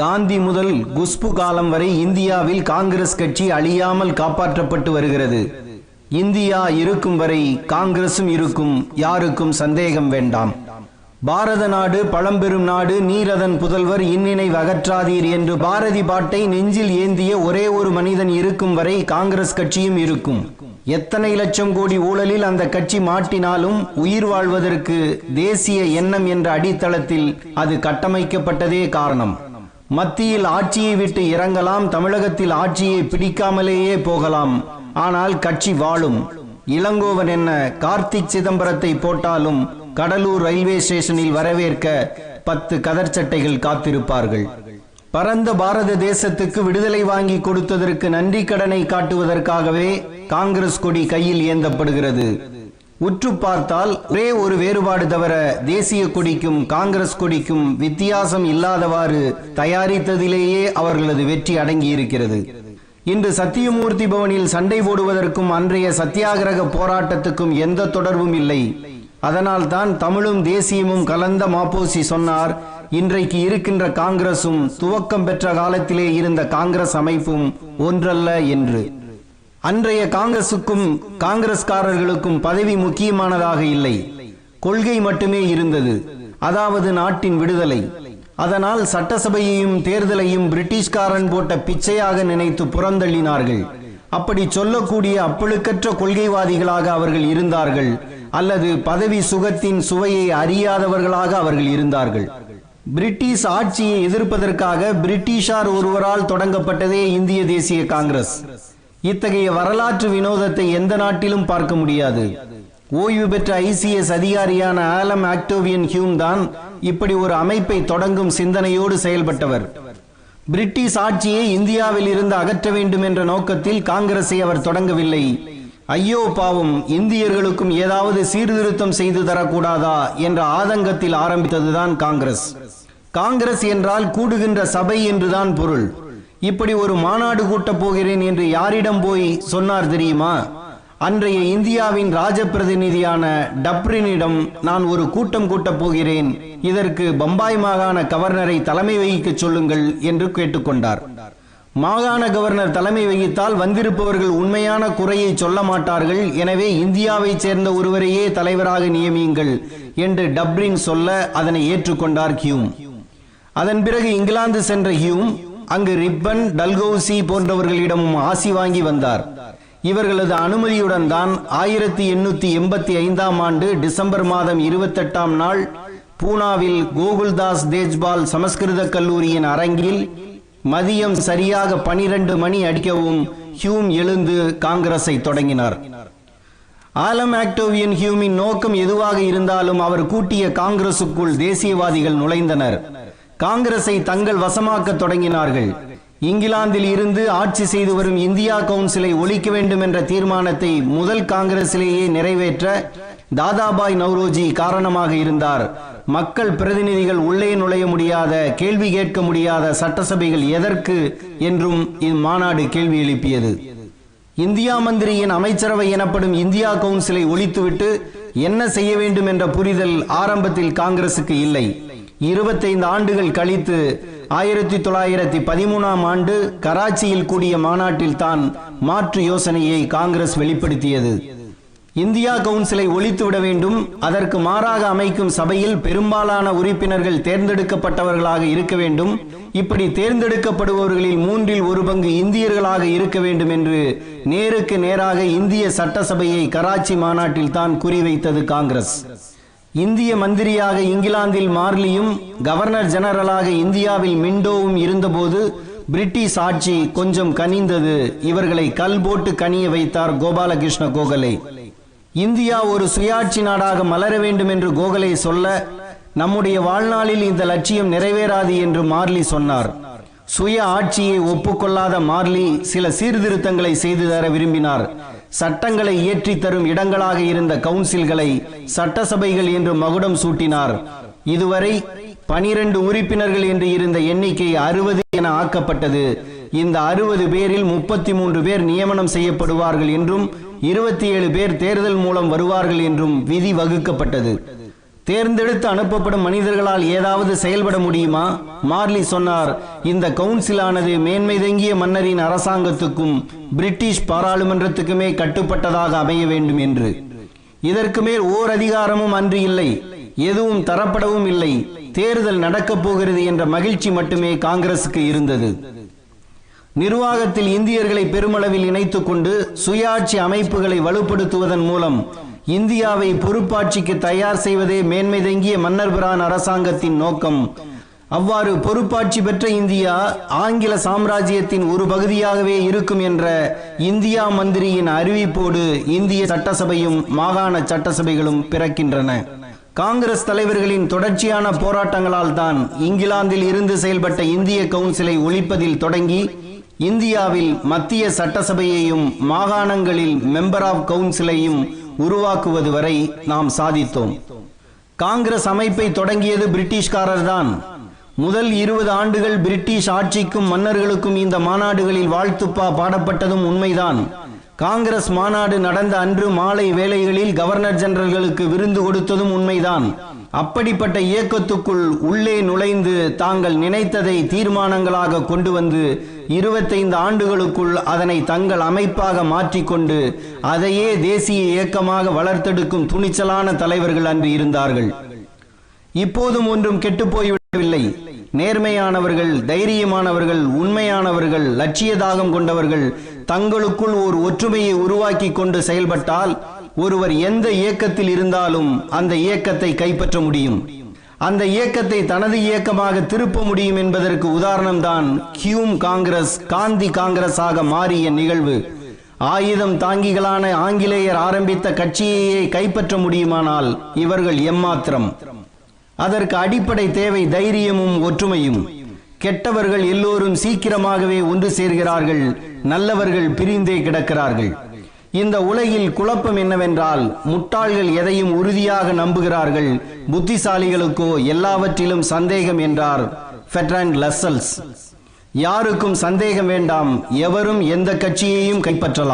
காந்தி முதல் குஷ்பு காலம் வரை இந்தியாவில் காங்கிரஸ் கட்சி அழியாமல் காப்பாற்றப்பட்டு வருகிறது. இந்தியா இருக்கும் வரை காங்கிரசும் இருக்கும் யாருக்கும் சந்தேகம் வேண்டாம். பாரத நாடு பழம்பெரும் நாடு நீரதன் புதல்வர் இன்னினை அகற்றாதீர் என்று பாரதி பாட்டை நெஞ்சில் ஏந்திய ஒரே ஒரு மனிதன் இருக்கும் வரை காங்கிரஸ் கட்சியும் இருக்கும். எத்தனை லட்சம் கோடி ஊழலில் அந்த கட்சி மாட்டினாலும் உயிர் வாழ்வதற்கு தேசிய எண்ணம் என்ற அடித்தளத்தில் அது கட்டமைக்கப்பட்டதே காரணம். மத்தியில் ஆட்சியை விட்டு இறங்கலாம் தமிழகத்தில் ஆட்சியை பிடிக்காமலேயே போகலாம். ஆனால் கட்சி வாழும். இளங்கோவன் என்ன கார்த்திக் சிதம்பரத்தை போட்டாலும் கடலூர் ரயில்வே ஸ்டேஷனில் வரவேற்க பத்து கதர்ச்சட்டைகள் காத்திருப்பார்கள். பரந்த பாரத தேசத்துக்கு விடுதலை வாங்கி கொடுத்ததற்கு நன்றி கடனை காட்டுவதற்காகவே காங்கிரஸ் கொடி கையில் ஏந்தப்படுகிறது. உற்று பார்த்தால் ஒரே ஒரு வேறுபாடு தவிர தேசிய கொடிக்கும் காங்கிரஸ் கொடிக்கும் வித்தியாசம் இல்லாதவாறு தயாரித்ததிலேயே அவர்களது வெற்றி அடங்கியிருக்கிறது. இன்று சத்தியமூர்த்தி பவனில் சண்டை போடுவதற்கும் அன்றைய சத்தியாகிரக போராட்டத்துக்கும் எந்த தொடர்பும் இல்லை. அதனால் தான் தமிழும் தேசியமும் கலந்த மாப்போசி சொன்னார். இன்றைக்கு இருக்கின்ற காங்கிரசும் துவக்கம் பெற்ற காலத்திலே இருந்த காங்கிரஸ் அமைப்பும் ஒன்றல்ல என்று. அன்றைய காங்கிரசுக்கும் காங்கிரஸ்காரர்களுக்கும் பதவி முக்கியமானதாக இல்லை. கொள்கை மட்டுமே இருந்தது. அதாவது நாட்டின் விடுதலை. அதனால் சட்டசபையையும் தேர்தலையும் பிரிட்டிஷ்காரன் போட்ட பிச்சையாக நினைத்து புறந்தள்ளினார்கள். அப்படி சொல்லக்கூடிய அப்பழுக்கற்ற கொள்கைவாதிகளாக அவர்கள் இருந்தார்கள். அல்லது பதவி சுகத்தின் சுவையை அறியாதவர்களாக அவர்கள் இருந்தார்கள். பிரிட்டிஷ் ஆட்சியை எதிர்ப்பதற்காக பிரிட்டிஷார் ஒருவரால் தொடங்கப்பட்டதே இந்திய தேசிய காங்கிரஸ். இத்தகைய வரலாற்று வினோதத்தை எந்த நாட்டிலும் பார்க்க முடியாது. ஓய்வு பெற்ற ஐசிஎஸ் அதிகாரியான ஆலம் ஆக்டோவியன் ஹியூம் தான் இப்படி ஒரு அமைப்பை தொடங்கும் சிந்தனையோடு செயல்பட்டவர். பிரிட்டிஷ் ஆட்சியை இந்தியாவில் இருந்து அகற்ற வேண்டும் என்ற நோக்கத்தில் காங்கிரஸை அவர் தொடங்கவில்லை. ஐயோ பாவம் இந்தியர்களுக்கும் ஏதாவது சீர்திருத்தம் செய்து தரக்கூடாதா என்ற ஆதங்கத்தில் ஆரம்பித்ததுதான் காங்கிரஸ். காங்கிரஸ் என்றால் கூடுகின்ற சபை என்றுதான் பொருள். இப்படி ஒரு மாநாடு கூட்டப் போகிறேன் என்று யாரிடம் போய் சொன்னார் தெரியுமா? அன்றைய இந்தியாவின் ராஜபிரதிநிதியான டப்ரினிடம் நான் ஒரு கூட்டம் கூட்டப் போகிறேன். இதற்கு பம்பாய் மாகாண கவர்னரை தலைமை வகிக்க சொல்லுங்கள் என்று கேட்டுக்கொண்டார். மாகாண கவர்னர் தலைமை வகித்தால் வந்திருப்பவர்கள் உண்மையான குறையை சொல்ல மாட்டார்கள். எனவே இந்தியாவைச் சேர்ந்த ஒருவரையே தலைவராக நியமியுங்கள் என்று டப்ரின் சொல்ல அதனை ஏற்றுக்கொண்டார் ஹியூம். அதன் பிறகு இங்கிலாந்து சென்ற ஹியூம் அங்கு ரிப்பன் டல்கௌசி போன்றவர்களிடமும் ஆசி வாங்கி வந்தார். இவர்களது அனுமதியுடன் தான் ஆயிரத்தி எண்ணூத்தி எண்பத்தி ஐந்தாம் ஆண்டு டிசம்பர் மாதம் இருபத்தெட்டாம் நாள் பூனாவில் கோகுல்தாஸ் தேஜ்பால் சமஸ்கிருத கல்லூரியின் அரங்கில் மதியம் சரியாக பனிரெண்டு மணி அடிக்கவும் ஹியூம் எழுந்து காங்கிரஸை தொடங்கினார். ஆலம் ஆக்டோவியன் ஹியூமின் நோக்கம் எதுவாக இருந்தாலும் அவர் கூட்டிய காங்கிரசுக்குள் தேசியவாதிகள் நுழைந்தனர். காங்கிரஸை தங்கள் வசமாக்க தொடங்கினார்கள். இங்கிலாந்தில் இருந்து ஆட்சி செய்து வரும் இந்தியா கவுன்சிலை ஒழிக்க வேண்டும் என்ற தீர்மானத்தை முதல் காங்கிரசிலேயே நிறைவேற்ற தாதாபாய் நவ்ரோஜி காரணமாக இருந்தார். மக்கள் பிரதிநிதிகள் உள்ளே நுழைய முடியாத கேள்வி கேட்க முடியாத சட்டசபைகள் எதற்கு என்றும் இம்மாநாடு கேள்வி எழுப்பியது. இந்தியா மந்திரியின் அமைச்சரவை எனப்படும் இந்தியா கவுன்சிலை ஒழித்துவிட்டு என்ன செய்ய வேண்டும் என்ற புரிதல் ஆரம்பத்தில் காங்கிரசுக்கு இல்லை. இருபத்தைந்து ஆண்டுகள் கழித்து ஆயிரத்தி தொள்ளாயிரத்தி பதிமூணாம் ஆண்டு கராச்சியில் கூடிய மாநாட்டில் தான் மாற்று யோசனையை காங்கிரஸ் வெளிப்படுத்தியது. இந்தியா கவுன்சிலை ஒழித்துவிட வேண்டும் அதற்கு மாறாக அமைக்கும் சபையில் பெரும்பாலான உறுப்பினர்கள் தேர்ந்தெடுக்கப்பட்டவர்களாக இருக்க வேண்டும். இப்படி தேர்ந்தெடுக்கப்படுபவர்களில் மூன்றில் ஒரு பங்கு இந்தியர்களாக இருக்க வேண்டும் என்று நேருக்கு நேராக இந்திய சட்டசபையை கராச்சி மாநாட்டில் தான் குறிவைத்தது காங்கிரஸ். இந்திய மந்திரியாக இங்கிலாந்தில் மார்லியும் கவர்னர் ஜெனரலாக இந்தியாவில் மிண்டோவும் இருந்தபோது பிரிட்டிஷ் ஆட்சி கொஞ்சம் கனிந்தது. இவர்களை கல் போட்டு கனிய வைத்தார் கோபாலகிருஷ்ண கோகலே. இந்தியா ஒரு சுயாட்சி நாடாக மலர வேண்டும் என்று கோகலே சொல்ல நம்முடைய வாழ்நாளில் இந்த லட்சியம் நிறைவேறாது என்று மார்லி சொன்னார். சுய ஆட்சியை ஒப்புக்கொள்ளாத மார்லி சில சீர்திருத்தங்களை செய்து தர விரும்பினார். சட்டங்களை இயற்றி தரும் இடங்களாக இருந்த கவுன்சில்களை சட்டசபைகள் என்று மகுடம் சூட்டினார். இதுவரை பனிரெண்டு உறுப்பினர்கள் என்று இருந்த எண்ணிக்கை அறுபது என ஆக்கப்பட்டது. இந்த அறுபது பேரில் முப்பத்தி மூன்று பேர் நியமனம் செய்யப்படுவார்கள் என்றும் இருபத்தி ஏழு பேர் தேர்தல் மூலம் வருவார்கள் என்றும் விதி வகுக்கப்பட்டது. தேர்ந்தெடுத்து அனுப்பப்படும் மனிதர்களால் ஏதாவது செயல்பட முடியுமா? மார்லி சொன்னார் இந்த கவுன்சிலானது மேன்மை தங்கிய மன்னரின் அரசாங்கத்துக்கும் பிரிட்டிஷ் பாராளுமன்றத்துக்குமே கட்டுப்பட்டதாக அமைய வேண்டும் என்று. இதற்கு மேல் ஓர் அதிகாரமும் அன்று இல்லை எதுவும் தரப்படவும் இல்லை தேர்தல் நடக்கப் போகிறது என்ற மகிழ்ச்சி மட்டுமே காங்கிரசுக்கு இருந்தது. நிர்வாகத்தில் இந்தியர்களை பெருமளவில் இணைத்துக் கொண்டு சுயாட்சி அமைப்புகளை வலுப்படுத்துவதன் மூலம் இந்தியாவை பொறுப்பாட்சிக்கு தயார் செய்வதே மேன்மை தங்கிய மன்னர் பிரான் அரசாங்கத்தின் நோக்கம். அவ்வாறு பொறுப்பாட்சி பெற்ற இந்தியா ஆங்கில சாம்ராஜ்யத்தின் ஒரு பகுதியாகவே இருக்கும் என்ற இந்தியா மந்திரியின் அறிவிப்போடு இந்திய சட்டசபையும் மாகாண சட்டசபைகளும் பிறக்கின்றன. காங்கிரஸ் தலைவர்களின் தொடர்ச்சியான போராட்டங்களால் தான் இங்கிலாந்தில் இருந்து செயல்பட்ட இந்திய கவுன்சிலை ஒழிப்பதில் தொடங்கி இந்தியாவில் மத்திய சட்டசபையையும் மாகாணங்களில் மெம்பர் ஆஃப் கவுன்சிலையும் உருவாக்குவது வரை நாம் சாதித்தோம். காங்கிரஸ் அமைப்பை தொடங்கியது பிரிட்டிஷ்காரர் தான் முதல் இருபது ஆண்டுகள் பிரிட்டிஷ் ஆட்சிக்கும் மன்னர்களுக்கும் இந்த மாநாடுகளில் வாழ்த்துப்பா பாடப்பட்டதும் உண்மைதான். காங்கிரஸ் மாநாடு நடந்த அன்று மாலை வேளைகளில் கவர்னர் ஜெனரல்களுக்கு விருந்து கொடுத்ததும் உண்மைதான். அப்படிப்பட்ட இயக்கத்துக்குள் உள்ளே நுழைந்து தாங்கள் நினைத்ததை தீர்மானங்களாக கொண்டு வந்து இருபத்தைந்து ஆண்டுகளுக்குள் அதனை தங்கள் அமைப்பாக மாற்றிக்கொண்டு அதையே தேசிய இயக்கமாக வளர்த்தெடுக்கும் துணிச்சலான தலைவர்கள் அன்று இருந்தார்கள். இப்போதும் ஒன்றும் கெட்டுப்போய்விடவில்லை. நேர்மையானவர்கள் தைரியமானவர்கள் உண்மையானவர்கள் லட்சிய தாகம் கொண்டவர்கள் தங்களுக்குள் ஒரு ஒற்றுமையை உருவாக்கி கொண்டு செயல்பட்டால் ஒருவர் எந்த இயக்கத்தில் இருந்தாலும் அந்த இயக்கத்தை கைப்பற்ற முடியும். அந்த இயக்கத்தை தனது இயக்கமாக திருப்ப முடியும் என்பதற்கு உதாரணம்தான் கியூம் காங்கிரஸ் காந்தி காங்கிரஸாக மாறிய நிகழ்வு. ஆயுதம் தாங்கிகளான ஆங்கிலேயர் ஆரம்பித்த கட்சியையே கைப்பற்ற முடியுமானால் இவர்கள் எம்மாத்திரம். அதற்கு அடிப்படை தேவை தைரியமும் ஒற்றுமையும். கெட்டவர்கள் எல்லோரும் சீக்கிரமாகவே ஒன்று சேர்கிறார்கள். நல்லவர்கள் பிரிந்தே கிடக்கிறார்கள். இந்த உலகில் குழப்பம் என்னவென்றால் முட்டாள்கள் எதையும் உறுதியாக நம்புகிறார்கள். புத்திசாலிகளுக்கோ எல்லாவற்றிலும் சந்தேகம் என்றார் ஃபெட்ராண்ட் லஸ்ஸல்ஸ். யாருக்கும் சந்தேகம் வேண்டாம் எவரும் எந்த கட்சியையும் கைப்பற்றலாம்.